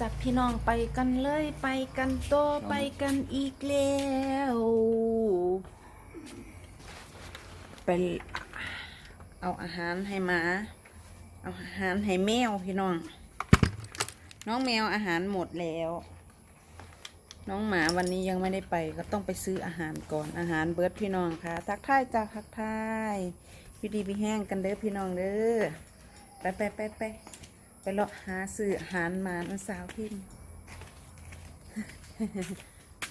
จับพี่น้องไปกันเลยไปกันโตไปกันอีกแล้วไปเอาอาหารให้หมาเอาอาหารให้แมวพี่น้อง น้องแมวอาหารหมดแล้ว น้องหมาวันนี้ยังไม่ได้ไปก็ต้องไปซื้ออาหารก่อนอาหารเบิร์ดพี่น้องค่ะทักทายจ้าทักทายพี่ดีพี่แห้งกันเด้อพี่น้องเด้อไปไปไปไปไป เลาะหาซื้อหารมาน้องสาวพิมพ์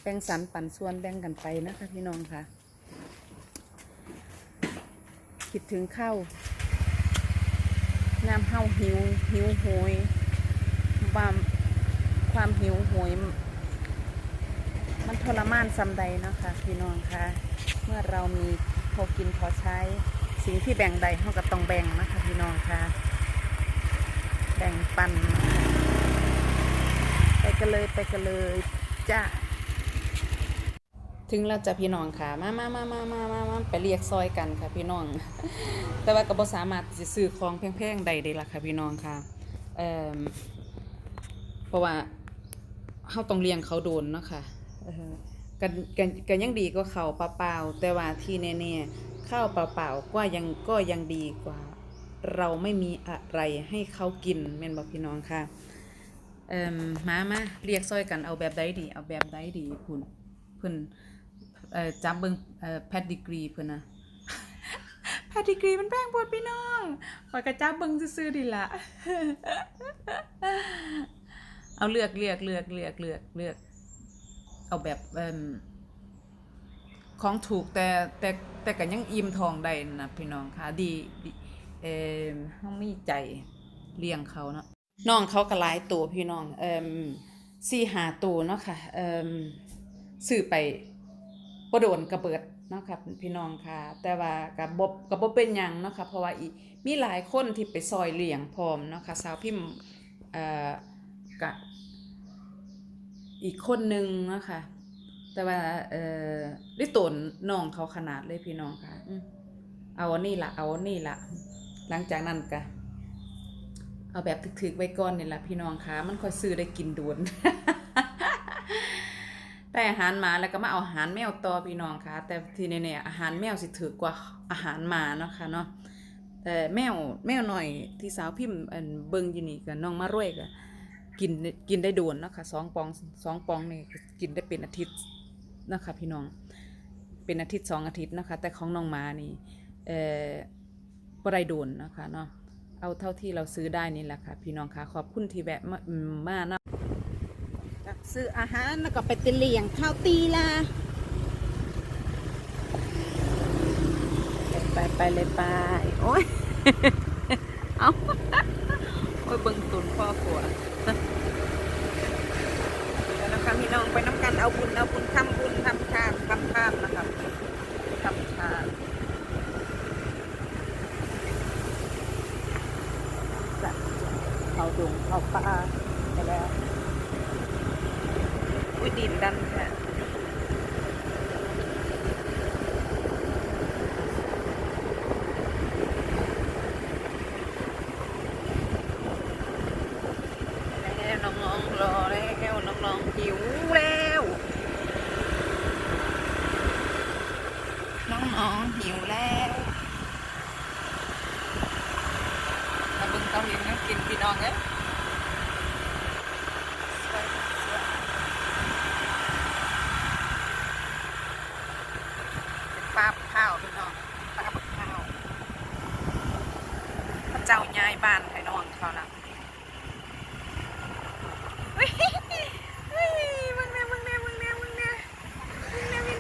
แบ่งสรรปันส่วนแบ่งกันไปนะคะพี่น้องค่ะ คิดถึงข้าวน้ำเห่าหิวหิวโหยความความหิวโหยมันทรมานซำใดนะคะ พี่น้องคะเมื่อเรามีพอกินพอใช้ สิ่งที่แบ่งใดเราก็ต้องแบ่งนะคะพี่น้องคะ แบ่งปันนไปกันเลยไปกันเลยจ้าถึงเราจะพี่น้องค่ะ มามามามามามามาไปเรียกซอยกันค่ะพี่น้อง แต่ว่าก็บ่สามารถจะซื้อของแพงๆใดได้ละค่ะพี่น้องค่ะเอ่อเพราะว่าเฮาต้องเลี้ยงเขาโดนเนาะค่ะกันกันกันยังดีกว่าข้าเปล่าๆแต่ว่าที่แน่ๆข้าวเปล่าๆก็ยังก็ยังดีกว่า เราไม่มีอะไรให้เขากินแม่นบอกพี่น้องค่ะเอ่มมามาเรียกซอยกันเอาแบบใดดี เอาแบบใดดีคุณเพิ่นเอ่อจับเบิ่งเอ่อแพดดิกรีพิ่นนะแพดดิกรีมันแพงโพดพี่น้องปอยกระจับเบิ่งซื่อๆดีละเอาเลือกเลือกเลือกเลือกเลือกเลือก เอาแบบเอิ่มของถูกแต่แต่แต่ก็ยังอิ่มทองได้นะพี่น้องค่ะดีดี เอ่อเฮามีใจเลี้ยงเขาเนาะน้องเขาก็หลายตัวพี่น้องเอ่มสี่หาตัวเนาะค่ะเอ่มซื้อไปบ่โดนกระเบิดเนาะค่ะพี่น้องค่ะ แต่ว่าก็บ่ก็บ่เป็นยังเนาะค่ะเพราะว่าอีมีหลายคนที่ไปซอยเลี้ยงพร้อมเนาะค่ะสาวพิมพ์เอ่อก็อีกคนนึงนะคะแต่ว่าเอ่อได้ตนน้องเขาขนาดเลยพี่น้องค่ะเอาอันนี้ละเอาอันนี้ละ หลังจากนั้นก็เอาแบบถึกๆไว้ก่อนนี่แหละพี่น้องค่ะมันค่อยซื้อได้กินโดนแต่อาหารหมาแล้วก็มาเอาอาหารแมวต่อพี่น้องค่ะแต่ทีนี้เนี่ยอาหารแมวสิถือกว่าอาหารหมาเนาะค่ะเนาะแต่แมวแมวหน่อยที่สาวพิมพ์เบิ่งอยู่นี่ก็น้องมารวยก็กินกินได้โดนเนาะคะสองปองสองปองนี่กินได้เป็นอาทิตย์นะคะพี่น้องเป็นอาทิตย์สองอาทิตย์นะคะแต่ของน้องมานี่เอ่อ บ่ได้โดนนะคะเนาะเอาเท่าที่เราซื้อได้นี่แหละค่ะ พี่น้องค่ะขอบคุณที่แวะมาอืมมาเนาะซื้ออาหารแล้วก็ไปติเลียงข้าวตีละไปไปเลยไปโอ้ยเอาโอ้ยเบิ่งตุนพ่อผัวแล้วนะคะพี่น้องไปน้ำกันเอาบุญเอาบุญทำบุญทำทานทำทานนะครับทำทานจะ เขาดงเขาป่าไปแล้วอุ้ยดินดันค่ะแล้วน้องๆรอแล้วน้องๆหิวแล้วน้องๆหิวแล้วมาเบิ่งเกาหลีนะกินพี่น้องเอ้ยสวยสวยเป็นปลาข้าวพี่น้อง ปาระเจ้าย้ายบ้านให้น้องเขานะ